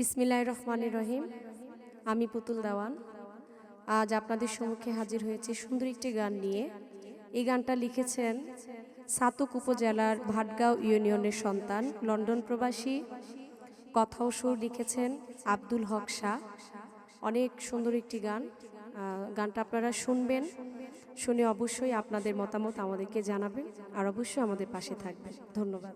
বিসমিল্লাহ রহমান রহিম। আমি পুতুল দাওয়ান। আজ আপনাদের সম্মুখে হাজির হয়েছি সুন্দর একটি গান নিয়ে। এই গানটা লিখেছেন সাতুক উপজেলার ভাটগাঁও ইউনিয়নের সন্তান, লন্ডন প্রবাসী। কথাও সুর লিখেছেন আব্দুল হক শাহ। অনেক সুন্দর একটি গান। গানটা আপনারা শুনবেন। শুনে অবশ্যই আপনাদের মতামত আমাদেরকে জানাবেন। আর অবশ্যই আমাদের পাশে থাকবেন। ধন্যবাদ।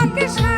তোমাকে